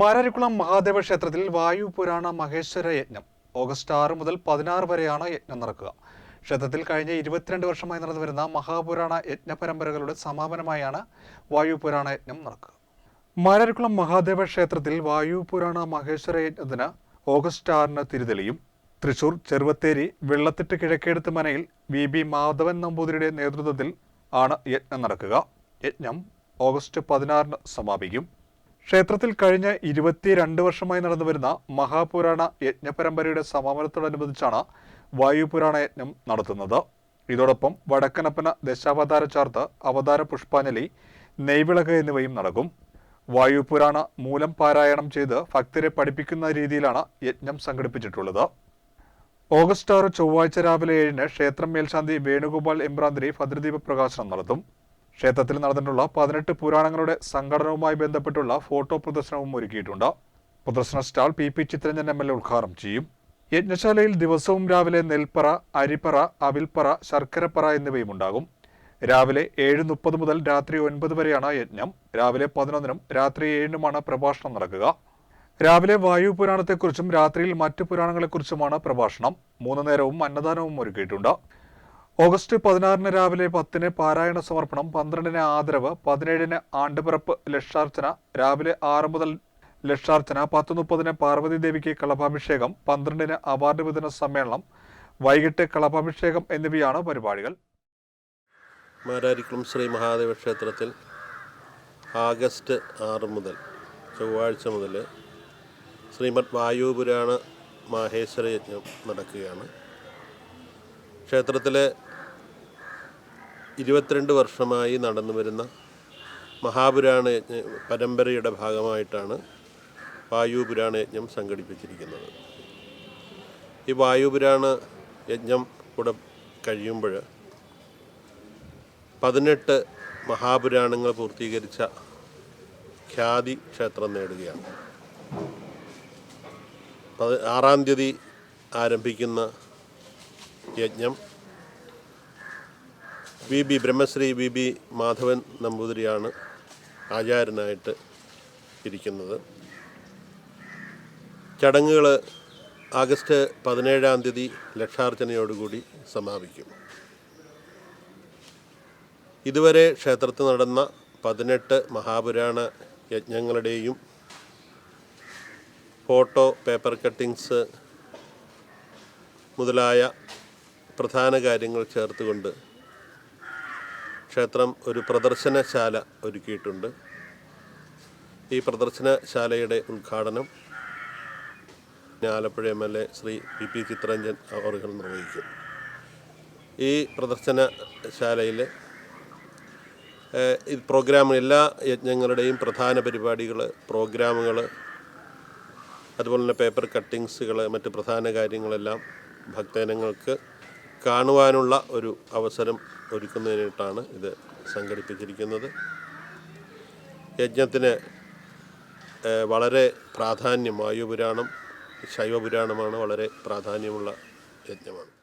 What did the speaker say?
മാരാരിക്കുളം മഹാദേവ ക്ഷേത്രത്തിൽ വായു പുരാണ മഹേശ്വര യജ്ഞം. ഓഗസ്റ്റ് ആറ് മുതൽ പതിനാറ് വരെയാണ് യജ്ഞം നടക്കുക. ക്ഷേത്രത്തിൽ കഴിഞ്ഞ ഇരുപത്തിരണ്ട് വർഷമായി നടന്നു വരുന്ന മഹാപുരാണ യജ്ഞ പരമ്പരകളുടെ സമാപനമായാണ് വായു പുരാണ യജ്ഞം നടക്കുക. മരരിക്കുളം മഹാദേവ ക്ഷേത്രത്തിൽ വായു പുരാണ മഹേശ്വര യജ്ഞത്തിന് ഓഗസ്റ്റ് ആറിന് തിരുതെളിയും തൃശൂർ ചെറുവത്തേരി വെള്ളത്തിട്ട് കിഴക്കേടുത്ത് മനയിൽ വി ബി മാധവൻ നമ്പൂതിരിയുടെ നേതൃത്വത്തിൽ ആണ് യജ്ഞം നടക്കുക. യജ്ഞം ഓഗസ്റ്റ് പതിനാറിന് സമാപിക്കും. ക്ഷേത്രത്തിൽ കഴിഞ്ഞ ഇരുപത്തിരണ്ട് വർഷമായി നടന്നുവരുന്ന മഹാപുരാണ യജ്ഞപരമ്പരയുടെ സമാപനത്തോടനുബന്ധിച്ചാണ് വായുപുരാണ യജ്ഞം നടത്തുന്നത്. ഇതോടൊപ്പം വടക്കനപ്പന ദശാവതാര ചാർത്ത് അവതാര പുഷ്പാഞ്ജലി നെയ്വിളക്ക് എന്നിവയും നടക്കും. വായുപുരാണ മൂലം പാരായണം ചെയ്ത് ഭക്തരെ പഠിപ്പിക്കുന്ന രീതിയിലാണ് യജ്ഞം സംഘടിപ്പിച്ചിട്ടുള്ളത്. ഓഗസ്റ്റ് ആറ് ചൊവ്വാഴ്ച രാവിലെ ഏഴിന് ക്ഷേത്രം മേൽശാന്തി വേണുഗോപാൽ എംബ്രാന്തിരി ഭദ്രദീപ പ്രകാശനം നടത്തും. ക്ഷേത്രത്തിൽ നടന്നിട്ടുള്ള പതിനെട്ട് പുരാണങ്ങളുടെ സംഘടനവുമായി ബന്ധപ്പെട്ടുള്ള ഫോട്ടോ പ്രദർശനവും ഒരുക്കിയിട്ടുണ്ട്. പ്രദർശന stall P P Chitharanjan M L A ഉദ്ഘാടനം ചെയ്യും. യജ്ഞശാലയിൽ ദിവസവും രാവിലെ നെൽപ്പറ അരിപ്പറ അവിൽപ്പറ ശർക്കരപ്പറ എന്നിവയും ഉണ്ടാകും. രാവിലെ ഏഴ് മുപ്പത് മുതൽ രാത്രി ഒൻപത് വരെയാണ് യജ്ഞം. രാവിലെ പതിനൊന്നിനും രാത്രി ഏഴിനുമാണ് പ്രഭാഷണം നടക്കുക. രാവിലെ വായു പുരാണത്തെക്കുറിച്ചും രാത്രിയിൽ മറ്റു പുരാണങ്ങളെക്കുറിച്ചുമാണ് പ്രഭാഷണം. മൂന്ന് നേരവും അന്നദാനവും ഒരുക്കിയിട്ടുണ്ട്. ഓഗസ്റ്റ് പതിനാറിന് രാവിലെ പത്തിന് പാരായണ സമർപ്പണം പന്ത്രണ്ടിന് ആദരവ് പതിനേഴിന് ആണ്ടുപിറപ്പ് ലക്ഷാർച്ചന രാവിലെ ആറ് മുതൽ ലക്ഷാർച്ചന പത്ത് മുപ്പതിന് പാർവതി ദേവിക്ക് കളഭാഭിഷേകം പന്ത്രണ്ടിന് അവാർഡ് വിതരണ സമ്മേളനം വൈകിട്ട് കളഭാഭിഷേകം എന്നിവയാണ് പരിപാടികൾ. മാരാരിക്കുളം ശ്രീ മഹാദേവ ക്ഷേത്രത്തിൽ ആഗസ്റ്റ് ആറ് മുതൽ ചൊവ്വാഴ്ച മുതൽ ശ്രീമദ് വായുപുരാണ മാഹേശ്വര യജ്ഞം നടക്കുകയാണ്. ക്ഷേത്രത്തിലെ ഇരുപത്തിരണ്ട് വർഷമായി നടന്നു വരുന്ന മഹാപുരാണ യജ്ഞ പരമ്പരയുടെ ഭാഗമായിട്ടാണ് വായുപുരാണ യജ്ഞം സംഘടിപ്പിച്ചിരിക്കുന്നത്. ഈ വായുപുരാണ യജ്ഞം കൂടെ കഴിയുമ്പോൾ പതിനെട്ട് മഹാപുരാണങ്ങൾ പൂർത്തീകരിച്ച ഖ്യാതി ക്ഷേത്രം നേടുകയാണ്. ആറാം തീയതി ആരംഭിക്കുന്ന യജ്ഞം V B Brahmashri V B Madhavan നമ്പൂതിരിയാണ് ആചാര്യനായിട്ട് ഇരിക്കുന്നത്. ചടങ്ങുകൾ ആഗസ്റ്റ് പതിനേഴാം തീയതി ലക്ഷാർച്ചനയോടുകൂടി സമാപിക്കും. ഇതുവരെ ക്ഷേത്രത്തിൽ നടന്ന പതിനെട്ട് മഹാപുരാണ യജ്ഞങ്ങളുടെയും ഫോട്ടോ പേപ്പർ കട്ടിങ്സ് മുതലായ പ്രധാന കാര്യങ്ങൾ ചേർത്തുകൊണ്ട് ക്ഷേത്രം ഒരു പ്രദർശനശാല ഒരുക്കിയിട്ടുണ്ട്. ഈ പ്രദർശനശാലയുടെ ഉദ്ഘാടനം Alappuzha M L A Shri P P Chitharanjan അവർ നിർവഹിക്കും. ഈ പ്രദർശനശാലയിൽ പ്രോഗ്രാം എല്ലാ യജ്ഞങ്ങളുടെയും പ്രധാന പരിപാടികൾ പ്രോഗ്രാമുകൾ അതുപോലെ തന്നെ പേപ്പർ കട്ടിങ്സുകൾ മറ്റ് പ്രധാന കാര്യങ്ങളെല്ലാം ഭക്തജനങ്ങൾക്ക് കാണുവാനുള്ള ഒരു അവസരം ഒരുക്കുന്നതിനായിട്ടാണ് ഇത് സംഘടിപ്പിച്ചിരിക്കുന്നത്. യജ്ഞത്തിന് വളരെ പ്രാധാന്യം വായുപുരാണം ശൈവപുരാണമാണ് വളരെ പ്രാധാന്യമുള്ള യജ്ഞമാണ്.